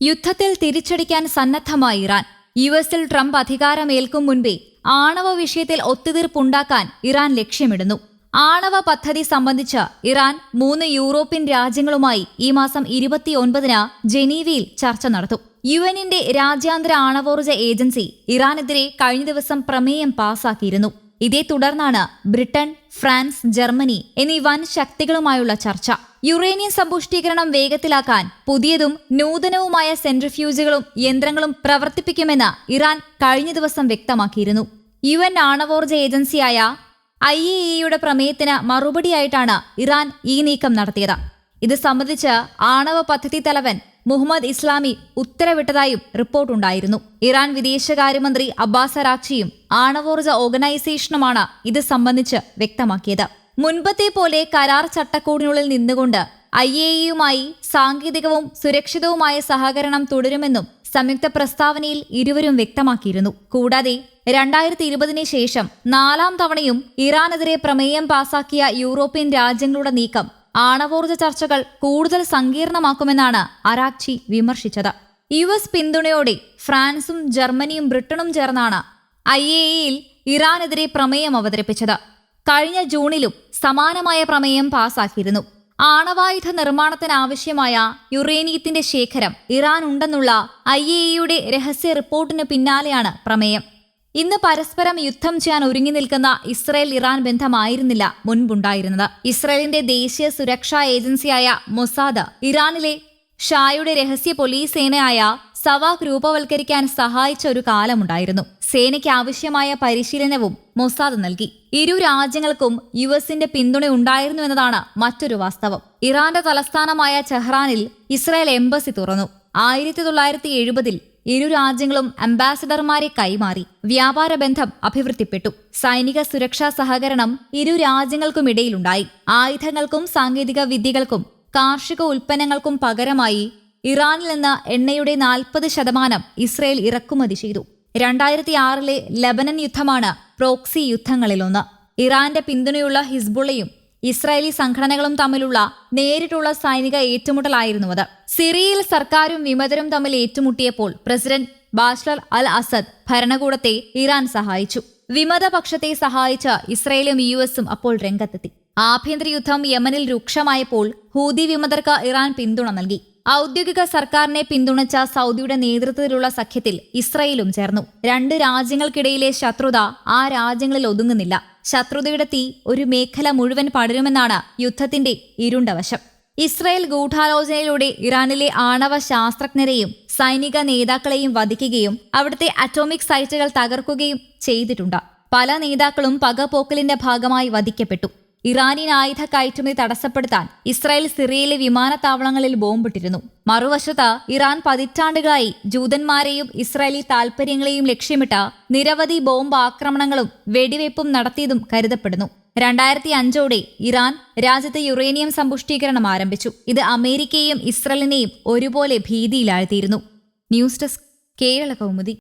യുദ്ധത്തിൽ തിരിച്ചടിക്കാൻ സന്നദ്ധമായി ഇറാൻ. യു എസിൽ ട്രംപ് അധികാരമേൽക്കും മുൻപേ ആണവ വിഷയത്തിൽ ഒത്തുതീർപ്പുണ്ടാക്കാൻ ഇറാൻ ലക്ഷ്യമിടുന്നു. ആണവ പദ്ധതി സംബന്ധിച്ച് ഇറാൻ മൂന്ന് യൂറോപ്യൻ രാജ്യങ്ങളുമായി ഈ മാസം ഇരുപത്തിയൊൻപതിന് ജനീവയിൽ ചർച്ച നടത്തും. യു എന്നിന്റെ രാജ്യാന്തര ആണവോർജ ഏജൻസി ഇറാനെതിരെ കഴിഞ്ഞ ദിവസം പ്രമേയം പാസാക്കിയിരുന്നു. ഇതേ തുടർന്നാണ് ബ്രിട്ടൻ ഫ്രാൻസ് ജർമ്മനി എന്നീ വൻ ശക്തികളുമായുള്ള ചർച്ച. യുറേനിയം സമ്പുഷ്ടീകരണം വേഗത്തിലാക്കാൻ പുതിയതും നൂതനവുമായ സെൻട്രിഫ്യൂജുകളും യന്ത്രങ്ങളും പ്രവർത്തിപ്പിക്കുമെന്ന് ഇറാൻ കഴിഞ്ഞ ദിവസം വ്യക്തമാക്കിയിരുന്നു. യു എൻ ആണവോർജ ഏജൻസിയായ ഐ എ ഇയുടെ പ്രമേയത്തിന് മറുപടിയായിട്ടാണ് ഇറാൻ ഈ നീക്കം നടത്തിയത്. ഇത് സംബന്ധിച്ച് ആണവ പദ്ധതി തലവൻ മുഹമ്മദ് ഇസ്ലാമി ഉത്തരവിട്ടതായും റിപ്പോർട്ടുണ്ടായിരുന്നു ഇറാൻ വിദേശകാര്യമന്ത്രി അബ്ബാസ് അറാക്ചിയും ആണവോർജ ഓർഗനൈസേഷനുമാണ് ഇത് സംബന്ധിച്ച് വ്യക്തമാക്കിയത്. മുൻപത്തെ പോലെ കരാർ ചട്ടക്കൂടിനുള്ളിൽ നിന്നുകൊണ്ട് ഐ എ ഇയുമായി സാങ്കേതികവും സുരക്ഷിതവുമായ സഹകരണം തുടരുമെന്നും സംയുക്ത പ്രസ്താവനയിൽ ഇരുവരും വ്യക്തമാക്കിയിരുന്നു. കൂടാതെ രണ്ടായിരത്തി ഇരുപതിന് ശേഷം നാലാം തവണയും ഇറാനെതിരെ പ്രമേയം പാസാക്കിയ യൂറോപ്യൻ രാജ്യങ്ങളുടെ നീക്കം ആണവോർജ ചർച്ചകൾ കൂടുതൽ സങ്കീർണമാക്കുമെന്നാണ് അരാക്ചി വിമർശിച്ചത്. യു എസ് പിന്തുണയോടെ ഫ്രാൻസും ജർമ്മനിയും ബ്രിട്ടനും ചേർന്നാണ് ഐ എ ഇയിൽ ഇറാനെതിരെ പ്രമേയം അവതരിപ്പിച്ചത്. കഴിഞ്ഞ ജൂണിലും സമാനമായ പ്രമേയം പാസാക്കിയിരുന്നു. ആണവായുധ നിർമ്മാണത്തിനാവശ്യമായ യുറേനിയത്തിന്റെ ശേഖരം ഇറാൻ ഉണ്ടെന്നുള്ള ഐ എ ഇയുടെ രഹസ്യ റിപ്പോർട്ടിന് പിന്നാലെയാണ് പ്രമേയം. ഇന്ന് പരസ്പരം യുദ്ധം ചെയ്യാൻ ഒരുങ്ങി നിൽക്കുന്ന ഇസ്രയേൽ ഇറാൻ ബന്ധമായിരുന്നില്ല മുൻപുണ്ടായിരുന്നത്. ഇസ്രയേലിന്റെ ദേശീയ സുരക്ഷാ ഏജൻസിയായ മൊസാദ് ഇറാനിലെ ഷായുടെ രഹസ്യ പോലീസ് സേനയായ സവാഖ് രൂപവൽക്കരിക്കാൻ സഹായിച്ച ഒരു കാലമുണ്ടായിരുന്നു. സേനയ്ക്ക് ആവശ്യമായ പരിശീലനവും മൊസാദ് നൽകി. ഇരു രാജ്യങ്ങൾക്കും യു എസിന്റെ പിന്തുണ ഉണ്ടായിരുന്നു എന്നതാണ് മറ്റൊരു വാസ്തവം. ഇറാന്റെ തലസ്ഥാനമായ ടെഹ്റാനിൽ ഇസ്രായേൽ എംബസി തുറന്നു. ആയിരത്തി തൊള്ളായിരത്തി എഴുപതിൽ ഇരു രാജ്യങ്ങളും അംബാസഡർമാരെ കൈമാറി. വ്യാപാര ബന്ധം അഭിവൃദ്ധിപ്പെട്ടു. സൈനിക സുരക്ഷാ സഹകരണം ഇരു രാജ്യങ്ങൾക്കുമിടയിലുണ്ടായി. ആയുധങ്ങൾക്കും സാങ്കേതിക വിദ്യകൾക്കും കാർഷിക ഉൽപ്പന്നങ്ങൾക്കും പകരമായി ഇറാനിൽ നിന്ന് എണ്ണയുടെ നാൽപ്പത് ശതമാനം ഇസ്രയേൽ ഇറക്കുമതി ചെയ്തു. രണ്ടായിരത്തി ആറിലെ ലബനൻ യുദ്ധമാണ് പ്രോക്സി യുദ്ധങ്ങളിലൊന്ന്. ഇറാന്റെ പിന്തുണയുള്ള ഹിസ്ബുള്ളയും ഇസ്രായേലി സംഘടനകളും തമ്മിലുള്ള നേരിട്ടുള്ള സൈനിക ഏറ്റുമുട്ടലായിരുന്നു അത്. സിറിയയിൽ സർക്കാരും വിമതരും തമ്മിൽ ഏറ്റുമുട്ടിയപ്പോൾ പ്രസിഡന്റ് ബാഷ്ലർ അൽ അസദ് ഭരണകൂടത്തെ ഇറാൻ സഹായിച്ചു. വിമതപക്ഷത്തെ സഹായിച്ച ഇസ്രയേലും യു എസും അപ്പോൾ രംഗത്തെത്തി. ആഭ്യന്തര യുദ്ധം യമനിൽ രൂക്ഷമായപ്പോൾ ഹൂതി വിമതർക്ക് ഇറാൻ പിന്തുണ നൽകി. ഔദ്യോഗിക സർക്കാരിനെ പിന്തുണച്ച സൗദിയുടെ നേതൃത്വത്തിലുള്ള സഖ്യത്തിൽ ഇസ്രയേലും ചേർന്നു. രണ്ട് രാജ്യങ്ങൾക്കിടയിലെ ശത്രുത ആ രാജ്യങ്ങളിൽ ഒതുങ്ങുന്നില്ല. ശത്രുതയുടെ തീ ഒരു മേഖല മുഴുവൻ പടരുമെന്നാണ് യുദ്ധത്തിന്റെ ഇരുണ്ടവശം. ഇസ്രയേൽ ഗൂഢാലോചനയിലൂടെ ഇറാനിലെ ആണവ ശാസ്ത്രജ്ഞരെയും സൈനിക നേതാക്കളെയും വധിക്കുകയും അവിടുത്തെ അറ്റോമിക് സൈറ്റുകൾ തകർക്കുകയും ചെയ്തിട്ടുണ്ട്. പല നേതാക്കളും പകപോക്കലിന്റെ ഭാഗമായി വധിക്കപ്പെട്ടു. ഇറാനിയൻ ആയുധ കയറ്റുമതി തടസ്സപ്പെടുത്താൻ ഇസ്രായേൽ സിറിയയിലെ വിമാനത്താവളങ്ങളിൽ ബോംബിട്ടിരുന്നു. മറുവശത്ത് ഇറാൻ പതിറ്റാണ്ടുകളായി ജൂതന്മാരെയും ഇസ്രായേലി താൽപര്യങ്ങളെയും ലക്ഷ്യമിട്ട നിരവധി ബോംബ് ആക്രമണങ്ങളും വെടിവയ്പും നടത്തിയതും കരുതപ്പെടുന്നു. രണ്ടായിരത്തി അഞ്ചോടെ ഇറാൻ രാജ്യത്ത് യുറേനിയം സമ്പുഷ്ടീകരണം ആരംഭിച്ചു. ഇത് അമേരിക്കയെയും ഇസ്രയേലിനെയും ഒരുപോലെ ഭീതിയിലാഴ്ത്തിയിരുന്നു. News desk Kerala Kaumudi.